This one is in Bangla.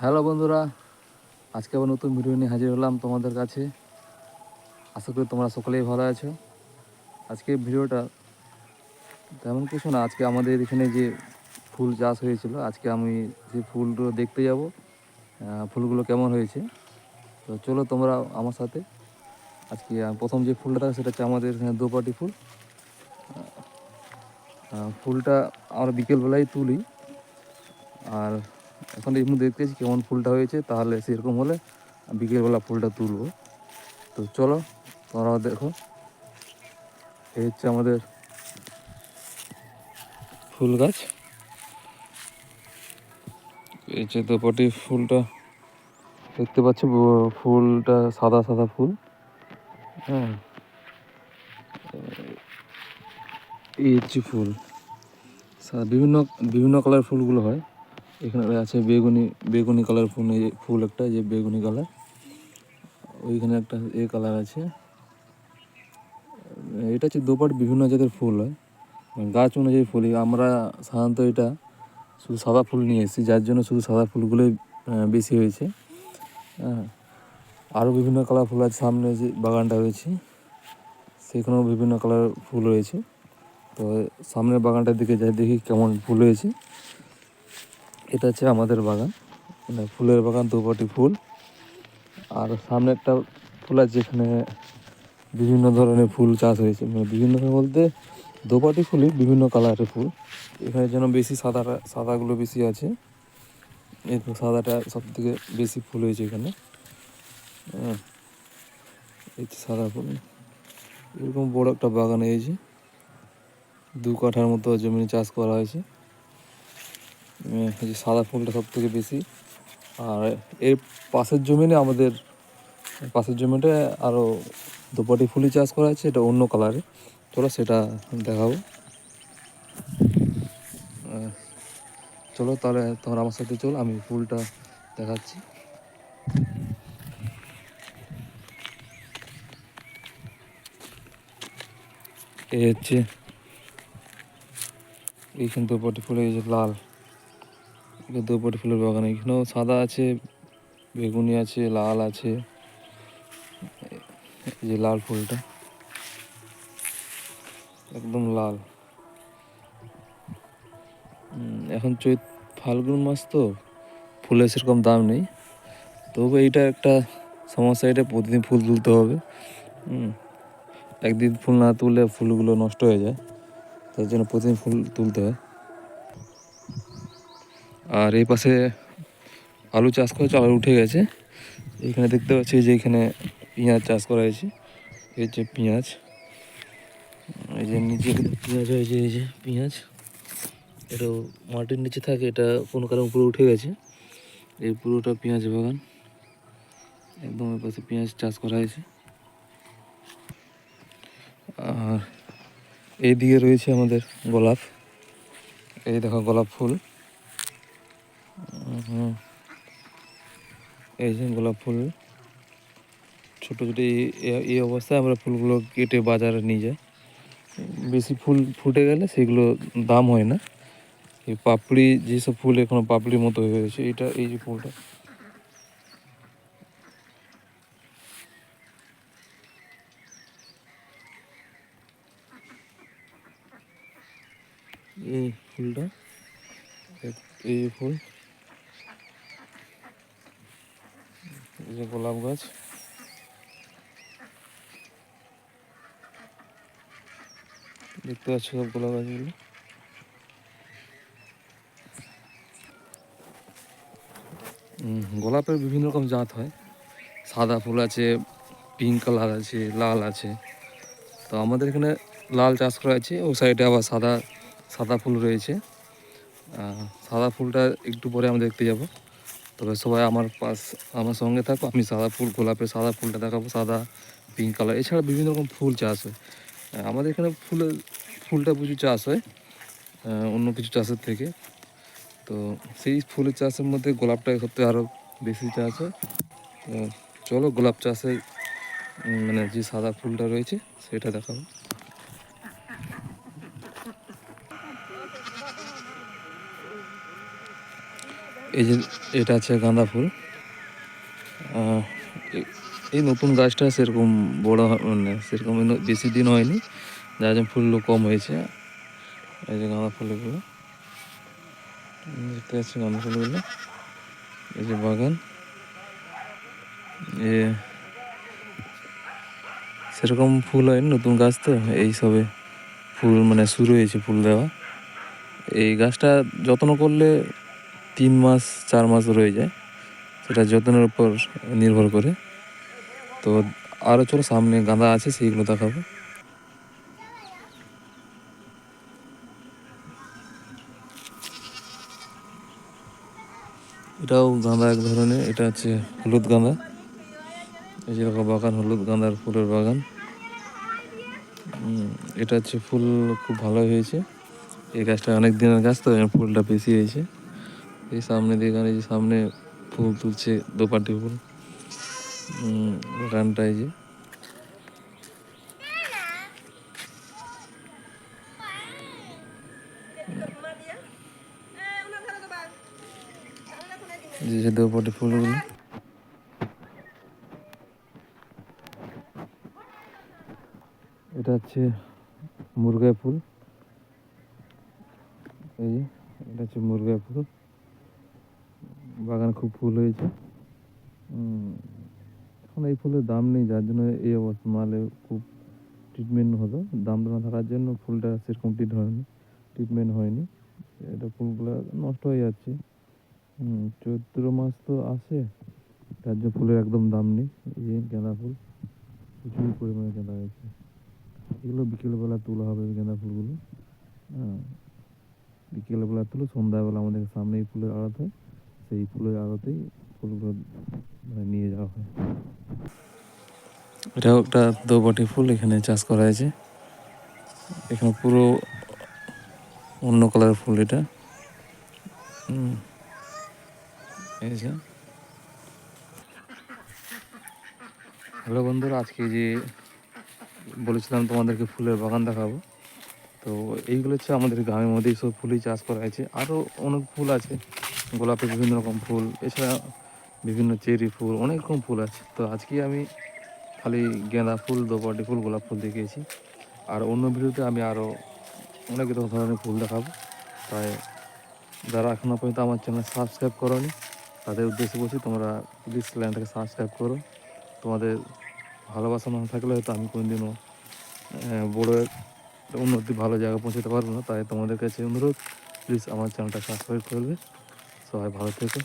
হ্যালো বন্ধুরা, আজকে আবার নতুন ভিডিও নিয়ে হাজির হলাম তোমাদের কাছে। আশা করি তোমরা সকলেই ভালো আছো। আজকে ভিডিওটা তেমন কিছু না, আজকে আমাদের এখানে যে ফুল চাষ হয়েছিল, আজকে আমি যে ফুলগুলো দেখতে যাব ফুলগুলো কেমন হয়েছে। তো চলো তোমরা আমার সাথে, আজকে প্রথম যে ফুলটা থাকে সেটা হচ্ছে আমাদের এখানে দোপাটি ফুল। ফুলটা আমরা বিকেলবেলায় তুলি। আর এখন এই মুহূর্তে দেখতেছি কেমন ফুলটা হয়েছে, তাহলে সেরকম হলে বিকেলবেলা ফুলটা তুলবো। তো চলো তোমরাও দেখো। এই হচ্ছে আমাদের ফুল গাছ। এই যে দোপাটি ফুলটা দেখতে পাচ্ছ ফুলটা সাদা সাদা ফুল। হ্যাঁ। এই হচ্ছে ফুল। বিভিন্ন বিভিন্ন কালার ফুলগুলো হয়। এখানে আছে বেগুনি বেগুনি কালার ফুল ফুল একটা যে বেগুনি কালার ওইখানে একটা এ কালার আছে। এটা হচ্ছে দোপাট বিভিন্ন জাতের ফুল হয়। মানে গাছ অনুযায়ী ফুল। আমরা সাধারণত এটা শুধু সাদা ফুল নিয়ে এসেছি, যার জন্য শুধু সাদা ফুলগুলোই বেশি হয়েছে। হ্যাঁ। আরও বিভিন্ন কালার ফুল আছে। সামনে যে বাগানটা রয়েছে, সেখানেও বিভিন্ন কালার ফুল রয়েছে। তো সামনের বাগানটার দিকে যাই দেখি কেমন ফুল হয়েছে। এটা হচ্ছে আমাদের বাগান। মানে ফুলের বাগান, দোপাটি ফুল। আর সামনে একটা ফুল আছে যেখানে বিভিন্ন ধরনের ফুল চাষ হয়েছে। মানে বিভিন্ন বলতে দোপাটি ফুলই বিভিন্ন কালারের ফুল। এখানে যেন বেশি সাদা সাদাগুলো বেশি আছে। এই সাদাটা সব থেকে বেশি ফুল হয়েছে এখানে। হ্যাঁ এই সাদা ফুল। এরকম বড় একটা বাগান হয়েছে। দু কাঠার মতো জমি চাষ করা হয়েছে। এই যে সাদা ফুলটা সব থেকে বেশি। আর এর পাশের জমিনে আমাদের, পাশের জমিটা আরও দুপাটি ফুলই চাষ করা আছে, এটা অন্য কালারে। চলো সেটা দেখাবো চলো তাহলে তোমরা আমার সাথে চলো, আমি ফুলটা দেখাচ্ছি। এই হচ্ছে এইখান দুপাটি ফুল, এই যে লাল। এটা দুপাটি ফুলের বাগান, এখানেও সাদা আছে, বেগুনি আছে, লাল আছে। এই যে লাল ফুলটা, একদম লাল। এখন চৈত, ফাল্গুন মাস তো, ফুলের সেরকম দাম নেই। তবু এইটা একটা সমস্যা, এটা প্রতিদিন ফুল তুলতে হবে। একদিন ফুল না তুললে ফুলগুলো নষ্ট হয়ে যায়। তার জন্য প্রতিদিন ফুল তুলতে হয়। আর এই পাশে আলু চাষ করেছে, আলু উঠে গেছে। এখানে দেখতে পাচ্ছি যে এখানে পেঁয়াজ চাষ করা হয়েছে। এই যে পেঁয়াজ। এই যে নিচে পেঁয়াজ হয়েছে, এই যে পেঁয়াজ। এটাও মাটির নিচে থাকে, এটা কোনো কারণ উপরে উঠে গেছে। এই পুরোটা পেঁয়াজ বাগান। একদম এর পাশে পেঁয়াজ চাষ করা হয়েছে। আর এইদিকে রয়েছে আমাদের গোলাপ। এই দেখো গোলাপ ফুল। এই যে গোলাপ ফুল, ছোটো ছোটো এই- অবস্থায় আমরা ফুলগুলো কেটে বাজারে নিয়ে যাই। বেশি ফুল ফুটে গেলে সেগুলো দাম হয় না। এই পাপড়ি, যেসব ফুল এখনও পাপড়ির মতো হয়ে গেছে, এটা, এই যে ফুলটা। এই ফুলটা, এই ফুল। যে গোলাপ গাছ। দেখতে পাচ্ছ সব গোলাপ গাছগুলো। গোলাপের বিভিন্ন রকম জাত হয়। সাদা ফুল আছে পিঙ্ক কালার আছে, লাল আছে। তো আমাদের এখানে লাল চাষ করা আছে ও সাইডে আবার সাদা সাদা ফুল রয়েছে। সাদা ফুলটা একটু পরে আমরা দেখতে যাব। তবে সবাই আমার পাশ, আমার সঙ্গে থাকো, আমি সাদা ফুল গোলাপের সাদা ফুলটা দেখাবো, সাদা পিঙ্ক কালার এছাড়া বিভিন্ন রকম ফুল চাষ হয়। আমাদের এখানে ফুলের, ফুলটা প্রচুর চাষ হয় অন্য কিছু চাষের থেকে। তো সেই ফুলের চাষের মধ্যে গোলাপটা সবথেকে আরও বেশি চাষ হয়। চলো গোলাপ চাষে মানে যে সাদা ফুলটা রয়েছে, সেটা দেখাবো। এই যে এটা আছে গাঁদা ফুল। এই নতুন গাছটা সেরকম বড় মানে সেরকম বেশি দিন হয়নি। যার জন্য ফুলগুলো কম হয়েছে। এই যে গাঁদা ফুলগুলো। দেখতে পাচ্ছি গাঁদা ফুলগুলো। এই যে বাগান। এ, সেরকম ফুল হয়নি, নতুন গাছ তো। এই সবে ফুল মানে শুরু হয়েছে ফুল দেওয়া। এই গাছটা যত্ন করলে তিন মাস, চার মাস রয়ে যায়। সেটা যত্নের উপর নির্ভর করে। তো আরও চলো সামনে গাঁদা আছে, সেইগুলো দেখাবো। এটাও গাঁদা এক ধরনের, এটা হচ্ছে হলুদ গাঁদা। এই যে এরকম বাগান, হলুদ গাঁদার ফুলের বাগান। এটা হচ্ছে ফুল খুব ভালো হয়েছে। এই গাছটা অনেক দিনের গাছ, তো ফুলটা বেশি হয়েছে। এই সামনে দিয়ে গান এই যে সামনে ফুল তুলছে দোপাটি ফুল। এই যে। যে দোপাটি ফুলগুলো। এটা হচ্ছে মুরগা ফুল। এই এটা হচ্ছে মুরগা ফুল। বাগানে খুব ফুল হয়েছে। এখন এই ফুলের দাম নেই, যার জন্য এই অবস্থা মালে খুব ট্রিটমেন্ট হতো দাম না থাকার জন্য ফুলটা সেরকম ট্রিট হয়নি ট্রিটমেন্ট হয়নি। এটা ফুলগুলো নষ্ট হয়ে যাচ্ছে। চৈত্র মাস তো আসে, তার জন্য ফুলের একদম দাম নেই। এই গাঁদা ফুল, প্রচুর পরিমাণে গাঁদা হয়েছে। এগুলো বিকেলবেলা তোলা হবে গাঁদা ফুলগুলো। হ্যাঁ বিকেলবেলা তুলে, সন্ধ্যাবেলা আমাদের সামনেই ফুলের আড়ত হয়। সেই ফুলের আড়তেই ফুলগুলো মানে নিয়ে যাওয়া হয়। এটাও একটা দোবটি ফুল এখানে চাষ করা হয়েছে। এখানে পুরো অন্য কালারের ফুল এটা। হ্যালো বন্ধুরা, আজকে যে বলেছিলাম তোমাদেরকে ফুলের বাগান দেখাবো, তো এইগুলো হচ্ছে আমাদের গ্রামের মধ্যেই সব ফুলই চাষ করা হয়েছে। আরও অনেক ফুল আছে। গোলাপের বিভিন্ন রকম ফুল, এছাড়া বিভিন্ন চেরি ফুল, অনেক রকম ফুল আছে। তো আজকে আমি খালি গেঁদা ফুল, দোপাটি ফুল, গোলাপ ফুল দেখিয়েছি। আর অন্য ভিডিওতে আমি আরও অনেক ধরনের ফুল দেখাবো। তাই যারা এখনও পর্যন্ত আমার চ্যানেল সাবস্ক্রাইব করোনি, তাদের উদ্দেশ্যে বলছি তোমরা প্লিজ চ্যানেলটাকে সাবস্ক্রাইব করো। তোমাদের ভালোবাসা না থাকলে হয়তো আমি কোনোদিনও বড় উন্নতি ভালো জায়গায় পৌঁছাতে পারব না। তাই তোমাদের কাছে অনুরোধ প্লিজ আমার চ্যানেলটা সাবস্ক্রাইব করবে। সবাই ভালো থেকো।